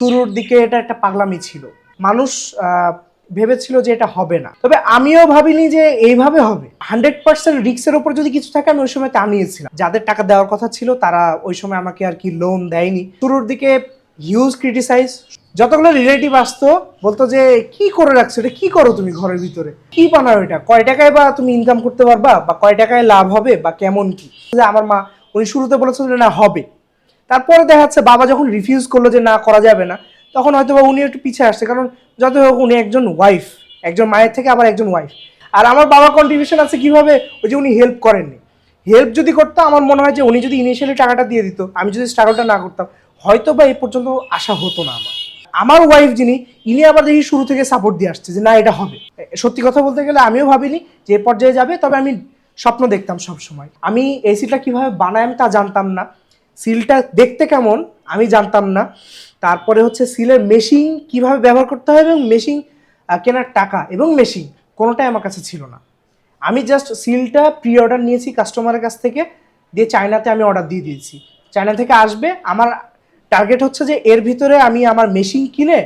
শুরুর দিকে এটা একটা পাগলামি ছিল। মানুষ ভেবেছিল যে এটা হবে না। তবে আমিও ভাবিনি যে এইভাবে হবে। হান্ড্রেড পার্সেন্ট রিক্সের ওপর যদি কিছু থাকে, আমি ওই সময় তা নিয়েছিলাম যাদের টাকা দেওয়ার কথা ছিল, তারা ওই সময় আমাকে আর কি লোন দেয়নি। শুরুর দিকে হিউজ ক্রিটিসাইজ যতগুলো রিলেটিভ আসতো, বলতো যে, কি করে রাখছো এটা? কি করো তুমি ঘরের ভিতরে? কি বানাও এটা? কয় টাকায় বা তুমি ইনকাম করতে পারবা? বা কয় টাকায় লাভ হবে? বা কেমন কি? আমার মা, উনি শুরুতে বলেছিল যে, না, হবে। তারপরে দেখা যাচ্ছে বাবা যখন রিফিউজ করল যে না, করা যাবে না, তখন হয়তো বা উনি একটু পিছিয়ে আসছে। কারণ যত হোক উনি একজন ওয়াইফ একজন মায়ের থেকে আবার একজন ওয়াইফ আর আমার বাবা কন্ট্রিবিউশন আছে কীভাবে? ওই যে উনি হেল্প করেননি। হেল্প যদি করতো, আমার মনে হয় যে উনি যদি ইনিশিয়ালি টাকাটা দিয়ে দিত, আমি যদি স্ট্রাগলটা না করতাম হয়তো বা এই পর্যন্ত আশা হতো না আমার। আমার ওয়াইফ যিনি, ইনি আবার দেখি শুরু থেকে সাপোর্ট দিয়ে আসছে যে না, এটা হবে। সত্যি কথা বলতে গেলে আমিও ভাবিনি যে এ পর্যায়ে যাবে, তবে আমি স্বপ্ন দেখতাম সব সময় আমি এসিটা কীভাবে বানাই আমি তা জানতাম না। সিলটা দেখতে কেমন, আমি জানতাম না। তারপরে হচ্ছে সিলের মেশিন কীভাবে ব্যবহার করতে হয় এবং মেশিন কেনার টাকা এবং মেশিন কোনোটাই আমার কাছে ছিল না। আমি জাস্ট সিলটা প্রি অর্ডার নিয়েছি কাস্টমারের কাছ থেকে, দিয়ে চায়নাতে আমি অর্ডার দিয়ে দিয়েছি। চায়না থেকে আসবে, আমার টার্গেট হচ্ছে যে এর ভিতরে আমি আমার মেশিন কিনে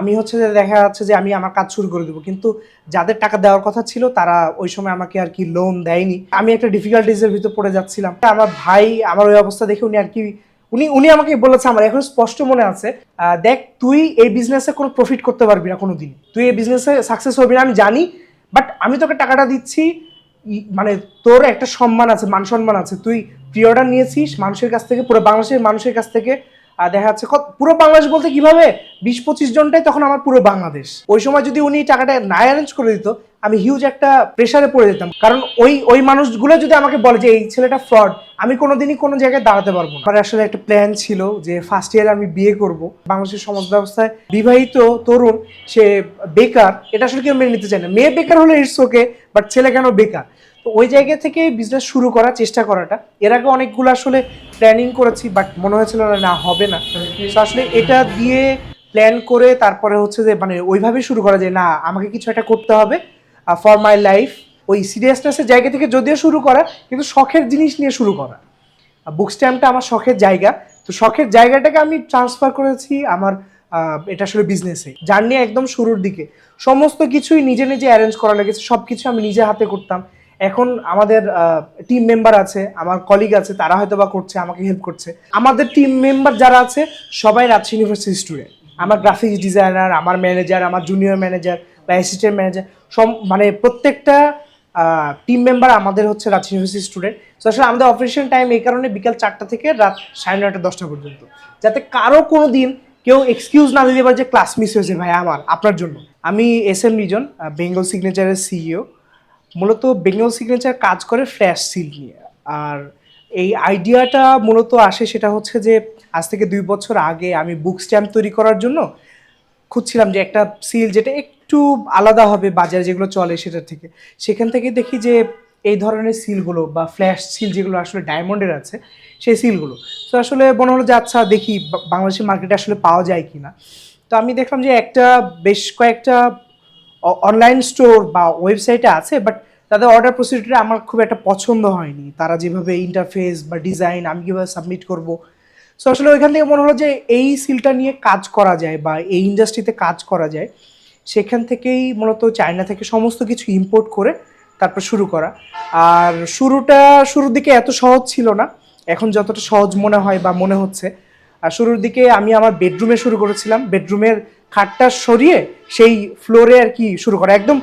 আমি হচ্ছে যে দেখা যাচ্ছে যে আমি আমার কাজ শুরু করে দেবো। কিন্তু যাদের টাকা দেওয়ার কথা ছিল, তারা ওই সময় আমাকে আর কি লোন দেয়নি। আমি একটা ডিফিকাল্টিজের ভিতর পড়ে যাচ্ছিলাম। আমার ভাই, আমার ওই অবস্থা দেখে উনি আর কি, উনি উনি আমাকে বলেছে, আমার এখন স্পষ্ট মনে আছে দেখ, তুই এই বিজনেসে কোনো প্রফিট করতে পারবি না কোনো দিন তুই এই বিজনেসে সাকসেস হবি না, আমি জানি বাট আমি তোকে টাকাটা দিচ্ছি মানে তোর একটা সম্মান আছে, মান সম্মান আছে। তুই প্রি অর্ডার নিয়েছিস, মানুষের কাছ থেকে, পুরো বাংলাদেশের মানুষের কাছ থেকে আহ, দেখা যাচ্ছে পুরো বাংলাদেশ বলতে কীভাবে বিশ পঁচিশ জনটাই তখন আমার পুরো বাংলাদেশ। ওই সময় যদি উনি টাকাটা না অ্যারেঞ্জ করে দিত আমি হিউজ একটা প্রেশারে পড়ে যেতাম। কারণ ওই ওই মানুষগুলো যদি আমাকে বলে যে এই ছেলেটা ফ্রড আমি কোনোদিনই কোনো জায়গায় দাঁড়াতে পারব না। আসলে একটা প্ল্যান ছিল যে ফার্স্ট ইয়ারে আমি বিয়ে করব। বাংলাদেশের সমাজ ব্যবস্থায় বিবাহিত তরুণ সে বেকার এটা আসলে কেউ মেনে নিতে চায় না। মেয়ে বেকার হলে ইটস ওকে বাট ছেলে কেন বেকার? তো ওই জায়গা থেকে বিজনেস শুরু করার চেষ্টা করাটা। এর আগে অনেকগুলো আসলে প্ল্যানিং করেছি বাট মনে হয়েছিল না, না হবে না। তো আসলে এটা দিয়ে প্ল্যান করে তারপরে হচ্ছে যে মানে ওইভাবে শুরু করা যায় না আমাকে কিছু একটা করতে হবে। ফর মাই লাইফ ওই সিরিয়াসনেসের জায়গা থেকে যদিও শুরু করা, কিন্তু শখের জিনিস নিয়ে শুরু করা। বুক স্ট্যাম্পটা আমার শখের জায়গা। তো শখের জায়গাটাকে আমি ট্রান্সফার করেছি আমার এটা আসলে বিজনেসে জার্নি একদম শুরুর দিকে। সমস্ত কিছুই নিজে নিজে অ্যারেঞ্জ করা লেগেছে সব কিছু আমি নিজে হাতে করতাম। এখন আমাদের টিম মেম্বার আছে, আমার কলিগ আছে, তারা হয়তো বা করছে, আমাকে হেল্প করছে। আমাদের টিম মেম্বার যারা আছে, সবাই রাজশাহী ইউনিভার্সিটি স্টুডেন্ট আমার গ্রাফিক্স ডিজাইনার আমার ম্যানেজার আমার জুনিয়র ম্যানেজার বা অ্যাসিস্ট্যান্ট ম্যানেজার মানে প্রত্যেকটা টিম মেম্বার আমাদের হচ্ছে রাজশাহী ইউনিভার্সিটি স্টুডেন্ট তো আসলে আমাদের অপারেশন টাইম এই কারণে বিকাল চারটা থেকে রাত সাড়ে নয়টা দশটা পর্যন্ত। যাতে কারও কোনো দিন কেউ এক্সকিউজ না দিতে পারে যে ক্লাস মিস হয়েছে ভাই, আমার, আপনার জন্য। আমি এস এম রিজন বেঙ্গল সিগনেচারের সিইও মূলত বেঙ্গল সিগনেচার কাজ করে ফ্ল্যাশ সিল নিয়ে। আর এই আইডিয়াটা মূলত আসে সেটা হচ্ছে যে, আজ থেকে দুই বছর আগে আমি বুক স্ট্যাম্প তৈরি করার জন্য খুঁজছিলাম যে একটা সিল যেটা একটু আলাদা হবে বাজারে যেগুলো চলে সেটার থেকে। সেখান থেকে দেখি যে এই ধরনের সিলগুলো বা ফ্ল্যাশ সিল যেগুলো আসলে ডায়মন্ডের আছে, সেই সিলগুলো। তো আসলে মনে হলো যে আচ্ছা দেখি বাংলাদেশের মার্কেটে আসলে পাওয়া যায় কি না তো আমি দেখলাম যে একটা, বেশ কয়েকটা অনলাইন স্টোর বা ওয়েবসাইটে আছে বাট তাদের অর্ডার প্রসিডিউরটা আমার খুব একটা পছন্দ হয়নি। তারা যেভাবে ইন্টারফেস বা ডিজাইন আমি কীভাবে সাবমিট করব। সো আসলে ওইখান থেকে মনে হলো যে এই সিলটা নিয়ে কাজ করা যায় বা এই ইন্ডাস্ট্রিতে কাজ করা যায়। সেখান থেকেই মূলত চায়না থেকে সমস্ত কিছু ইম্পোর্ট করে তারপর শুরু করা। আর শুরুটা, শুরুর দিকে এত সহজ ছিল না, এখন যতটা সহজ মনে হয় বা মনে হচ্ছে। আর শুরুর দিকে আমি আমার বেডরুমে শুরু করেছিলাম বেডরুমের খাটটা সরিয়ে সেই ফ্লোরে আর কি শুরু করা। একদম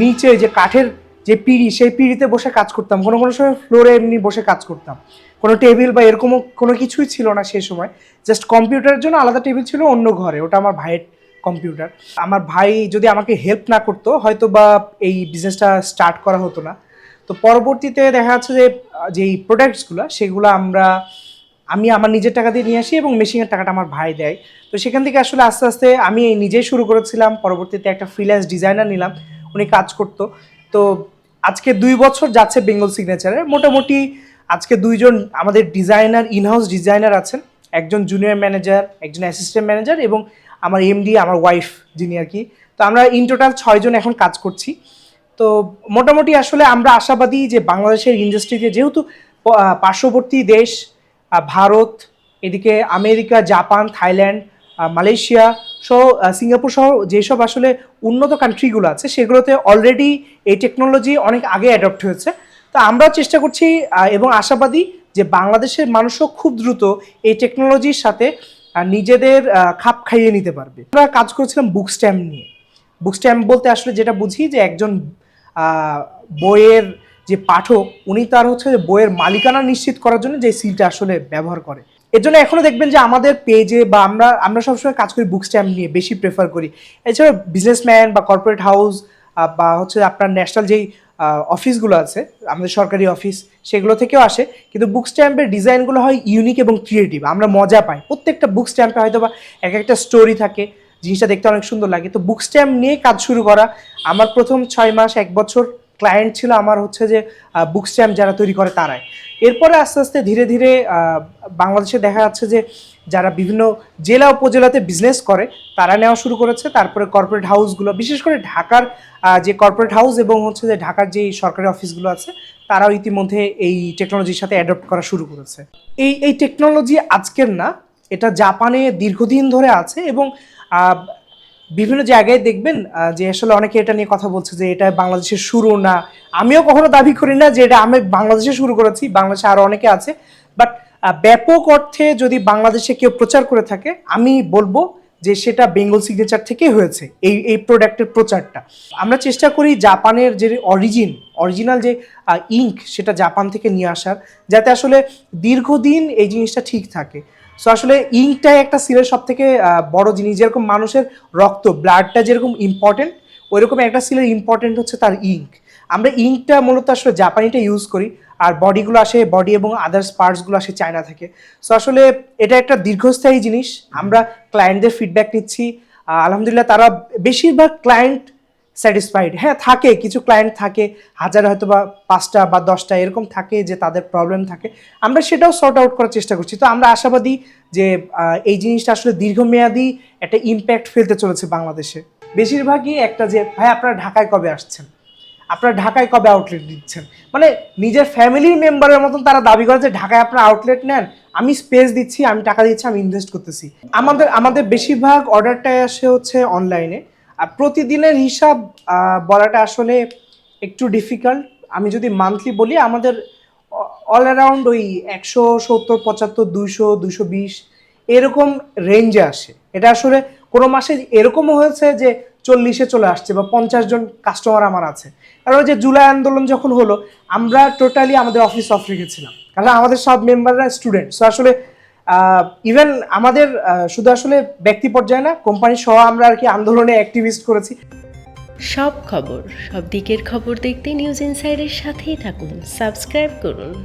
নিচে যে কাঠের যে পিঁড়ি, সেই পিঁড়িতে বসে কাজ করতাম। কোনো কোনো সময় ফ্লোরে এমনি বসে কাজ করতাম। কোনো টেবিল বা এরকমও কোনো কিছুই ছিল না সেই সময়। জাস্ট কম্পিউটারের জন্য আলাদা টেবিল ছিল অন্য ঘরে। ওটা আমার ভাইয়ের কম্পিউটার। আমার ভাই যদি আমাকে হেল্প না করতো হয়তো বা এই বিজনেসটা স্টার্ট করা হতো না। তো পরবর্তীতে দেখা যাচ্ছে যে যেই প্রোডাক্টসগুলো সেগুলো আমরা, আমি আমার নিজের টাকা দিয়ে নিয়ে আসি এবং মেশিনের টাকাটা আমার ভাই দেয়। তো সেখান থেকে আসলে আস্তে আস্তে আমি নিজেই শুরু করেছিলাম। পরবর্তীতে একটা ফ্রিল্যান্স ডিজাইনার নিলাম, উনি কাজ করতো। তো আজকে দুই বছর যাচ্ছে বেঙ্গল সিগনেচারে মোটামুটি আজকে দুইজন আমাদের ডিজাইনার ইনহাউস ডিজাইনার আছেন। একজন জুনিয়র ম্যানেজার একজন অ্যাসিস্ট্যান্ট ম্যানেজার এবং আমার এমডি আমার ওয়াইফ যিনি আর কি। তো আমরা ইন টোটাল ছয়জন এখন কাজ করছি। তো মোটামুটি আসলে আমরা আশাবাদী যে বাংলাদেশের ইন্ডাস্ট্রিতে যেহেতু পার্শ্ববর্তী দেশ ভারত, এদিকে আমেরিকা, জাপান, থাইল্যান্ড মালয়েশিয়া সহ সিঙ্গাপুর সহ যেসব আসলে উন্নত কান্ট্রিগুলো আছে, সেগুলোতে অলরেডি এই টেকনোলজি অনেক আগে অ্যাডপ্ট হয়েছে। তো আমরা চেষ্টা করছি এবং আশাবাদী যে বাংলাদেশের মানুষও খুব দ্রুত এই টেকনোলজির সাথে নিজেদের খাপ খাইয়ে নিতে পারবে। আমরা কাজ করেছিলাম বুক স্ট্যাম্প নিয়ে। বুক স্ট্যাম্প বলতে আসলে যেটা বুঝি যে একজন বইয়ের যে পাঠক, উনি তার হচ্ছে যে বইয়ের মালিকানা নিশ্চিত করার জন্য যে সিলটা আসলে ব্যবহার করে। এর জন্য এখনও দেখবেন যে আমাদের পেজে বা আমরা আমরা সবসময় কাজ করি বুক স্ট্যাম্প নিয়ে, বেশি প্রেফার করি। এছাড়া বিজনেসম্যান বা কর্পোরেট হাউস বা হচ্ছে আপনার ন্যাশনাল যেই অফিসগুলো আছে, আমাদের সরকারি অফিস সেগুলো থেকেও আসে। কিন্তু বুক স্ট্যাম্পের ডিজাইনগুলো হয় ইউনিক এবং ক্রিয়েটিভ আমরা মজা পাই। প্রত্যেকটা বুক স্ট্যাম্পে হয়তো বা এক একটা স্টোরি থাকে, জিনিসটা দেখতে অনেক সুন্দর লাগে। তো বুক স্ট্যাম্প নিয়ে কাজ শুরু করা, আমার প্রথম ছয় মাস, এক বছর ক্লায়েন্ট ছিল আমার হচ্ছে যে বুক স্ট্যাম্প যারা তৈরি করে তারাই। এরপরে আস্তে আস্তে ধীরে ধীরে বাংলাদেশে দেখা যাচ্ছে যে যারা বিভিন্ন জেলা উপজেলাতে বিজনেস করে, তারা নেওয়া শুরু করেছে। তারপরে কর্পোরেট হাউসগুলো বিশেষ করে ঢাকার যে কর্পোরেট হাউস এবং হচ্ছে যে ঢাকার যে সরকারি অফিসগুলো আছে, তারাও ইতিমধ্যে এই টেকনোলজির সাথে অ্যাডপ্ট করা শুরু করেছে। এই এই টেকনোলজি আজকের না, এটা জাপানে দীর্ঘদিন ধরে আছে এবং বিভিন্ন জায়গায় দেখবেন যে আসলে অনেকে এটা নিয়ে কথা বলছে যে এটা বাংলাদেশের শুরু না। আমিও কখনো দাবি করি না যে এটা আমি বাংলাদেশে শুরু করেছি, বাংলাদেশে আরও অনেকে আছে বাট ব্যাপক অর্থে যদি বাংলাদেশে কেউ প্রচার করে থাকে, আমি বলব যে সেটা বেঙ্গল সিগনেচার থেকেই হয়েছে, এই এই প্রোডাক্টের প্রচারটা। আমরা চেষ্টা করি জাপানের যে অরিজিন অরিজিনাল যে ইঙ্ক সেটা জাপান থেকে নিয়ে আসার, যাতে আসলে দীর্ঘদিন এই জিনিসটা ঠিক থাকে। সো আসলে ইঙ্কটাই একটা সিলের সব থেকে বড় জিনিস। যেরকম মানুষের রক্ত ব্লাডটা যেরকম ইম্পর্টেন্ট ওইরকম একটা সিলের ইম্পর্টেন্ট হচ্ছে তার ইঙ্ক আমরা ইঙ্কটা মূলত আসলে জাপানিটা ইউজ করি, আর বডিগুলো আসে, বডি এবং আদার্স পার্টসগুলো আসে চায়না থেকে। সো আসলে এটা একটা দীর্ঘস্থায়ী জিনিস, আমরা ক্লায়েন্টদের ফিডব্যাক নিচ্ছি আলহামদুলিল্লাহ তারা বেশিরভাগ ক্লায়েন্ট স্যাটিসফাইড হ্যাঁ থাকে, কিছু ক্লায়েন্ট থাকে, হাজার হয়তো বা পাঁচটা বা দশটা এরকম থাকে যে তাদের প্রবলেম থাকে। আমরা সেটাও সর্ট আউট করার চেষ্টা করছি। তো আমরা আশাবাদী যে এই জিনিসটা আসলে দীর্ঘমেয়াদী একটা ইম্প্যাক্ট ফেলতে চলেছে বাংলাদেশে। বেশিরভাগই একটা যে, ভাই, আপনারা ঢাকায় কবে আসছেন? আপনারা ঢাকায় কবে আউটলেট দিচ্ছেন মানে নিজের ফ্যামিলির মেম্বারের মতন তারা দাবি করে যে ঢাকায় আপনারা আউটলেট নেন, আমি স্পেস দিচ্ছি, আমি টাকা দিচ্ছি, আমি ইনভেস্ট করতেছি। আমাদের আমাদের বেশিরভাগ অর্ডারটাই আসে হচ্ছে অনলাইনে আর প্রতিদিনের হিসাব বলাটা আসলে একটু ডিফিকাল্ট আমি যদি মান্থলি বলি, আমাদের অল অ্যারাউন্ড ওই একশো সত্তর, পঁচাত্তর, দুইশো দুশো বিশ, এরকম রেঞ্জে আসে। এটা আসলে কোনো মাসে এরকমও হয়েছে যে চল্লিশে চলে আসছে বা পঞ্চাশ জন কাস্টমার আমার আছে। কারণ যে জুলাই আন্দোলন যখন হলো, আমরা টোটালি আমাদের অফিস অফ রেখেছিলাম। কারণ আমাদের সব মেম্বাররা স্টুডেন্ট সো আসলে ইভেন আমাদের শুধু আসলে ব্যক্তি পর্যায়ে না কোম্পানি সহ আমরা আর কি আন্দোলনে অ্যাক্টিভিস্ট করেছি। সব খবর, সব দিকের খবর দেখতে নিউজ ইনসাইডের সাথেই থাকুন। সাবস্ক্রাইব করুন।